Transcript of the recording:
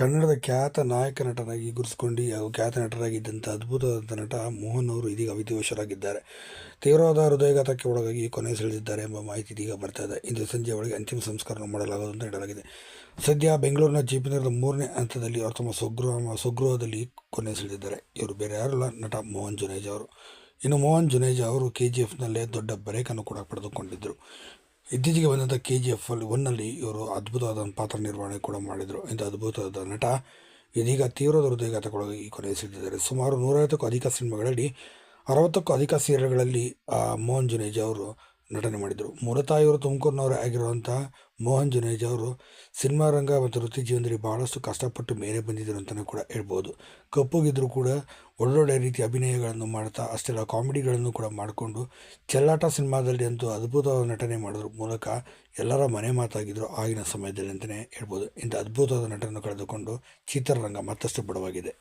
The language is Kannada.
ಕನ್ನಡದ ಖ್ಯಾತ ನಾಯಕ ನಟನಾಗಿ ಗುರುಸ್ಕೊಂಡು ಖ್ಯಾತ ನಟರಾಗಿದ್ದಂಥ ಅದ್ಭುತವಾದಂಥ ನಟ ಮೋಹನ್ ಅವರು ಇದೀಗ ವಿಧಿವಶರಾಗಿದ್ದಾರೆ ತೀವ್ರವಾದ ಹೃದಯಘಾತಕ್ಕೆ ಒಳಗಾಗಿ ಕೊನೆ ಸೆಳೆದಿದ್ದಾರೆ ಎಂಬ ಮಾಹಿತಿ ಇದೀಗ ಬರ್ತಾ ಇದೆ. ಇಂದು ಸಂಜೆ ಒಳಗೆ ಅಂತಿಮ ಸಂಸ್ಕಾರ ಮಾಡಲಾಗುವುದು ಅಂತ ಹೇಳಲಾಗಿದೆ. ಸದ್ಯ ಬೆಂಗಳೂರಿನ ಜಿ ಪಿ ನಗರದ ಮೂರನೇ ಹಂತದಲ್ಲಿ ಅವರು ತಮ್ಮ ಸ್ವಗೃಹ ಸ್ವಗೃಹದಲ್ಲಿ ಕೊನೆ ಸೆಳೆದಿದ್ದಾರೆ. ಇವರು ಬೇರೆ ಯಾರಲ್ಲ, ನಟ ಮೋಹನ್ ಜುನೇಜಾ ಅವರು. ಇನ್ನು ಮೋಹನ್ ಜುನೇಜಾ ಅವರು ಕೆ ಜಿ ಎಫ್ನಲ್ಲೇ ದೊಡ್ಡ ಬ್ರೇಕನ್ನು ಕೂಡ ಪಡೆದುಕೊಂಡಿದ್ದರು. ಇತ್ತೀಚೆಗೆ ಬಂದಂಥ ಕೆ ಜಿ ಎಫ್ ಅಲ್ಲಿ ಒನ್ನಲ್ಲಿ ಇವರು ಅದ್ಭುತವಾದ ಪಾತ್ರ ನಿರ್ವಹಣೆ ಕೂಡ ಮಾಡಿದರು. ಇಂಥ ಅದ್ಭುತವಾದ ನಟ ಇದೀಗ ತೀವ್ರ ಈ ಕೊನೆಸಿದ್ದಾರೆ ಸುಮಾರು ನೂರೈವತ್ತಕ್ಕೂ ಅಧಿಕ ಸಿನಿಮಾಗಳಲ್ಲಿ, ಅರವತ್ತಕ್ಕೂ ಅಧಿಕ ಸೀರಿಯಲ್ಗಳಲ್ಲಿ ಮೋಹನ್ ಜುನೇಜಾ ಅವರು ನಟನೆ ಮಾಡಿದರು. ಮೂಲತಃ ಇವರು ತುಮಕೂರಿನವರೇ ಆಗಿರುವಂಥ ಮೋಹನ್ ಜುನೇಜ್ ಅವರು ಸಿನಿಮಾ ರಂಗ ಮತ್ತು ವೃತ್ತಿ ಜೀವನದಲ್ಲಿ ಬಹಳಷ್ಟು ಕಷ್ಟಪಟ್ಟು ಮೇಲೆ ಬಂದಿದ್ದರು ಅಂತಲೂ ಕೂಡ ಹೇಳ್ಬೋದು. ಕಪ್ಪುಗಿದ್ದರೂ ಕೂಡ ಒಳ್ಳೊಳ್ಳೆ ರೀತಿಯ ಅಭಿನಯಗಳನ್ನು ಮಾಡ್ತಾ ಅಷ್ಟೆಲ್ಲ ಕಾಮಿಡಿಗಳನ್ನು ಕೂಡ ಮಾಡಿಕೊಂಡು ಚೆಲ್ಲಾಟ ಸಿನಿಮಾದಲ್ಲಿ ಅಂತೂ ಅದ್ಭುತವಾದ ನಟನೆ ಮಾಡೋದ್ರ. ಮೂಲಕ ಎಲ್ಲರ ಮನೆ ಮಾತಾಗಿದ್ದರು ಆಗಿನ ಸಮಯದಲ್ಲಿ ಅಂತಲೇ ಹೇಳ್ಬೋದು. ಇಂಥ ಅದ್ಭುತವಾದ ನಟನನ್ನು ಕಳೆದುಕೊಂಡು ಚಿತ್ರರಂಗ ಮತ್ತಷ್ಟು ಬಡವಾಗಿದೆ.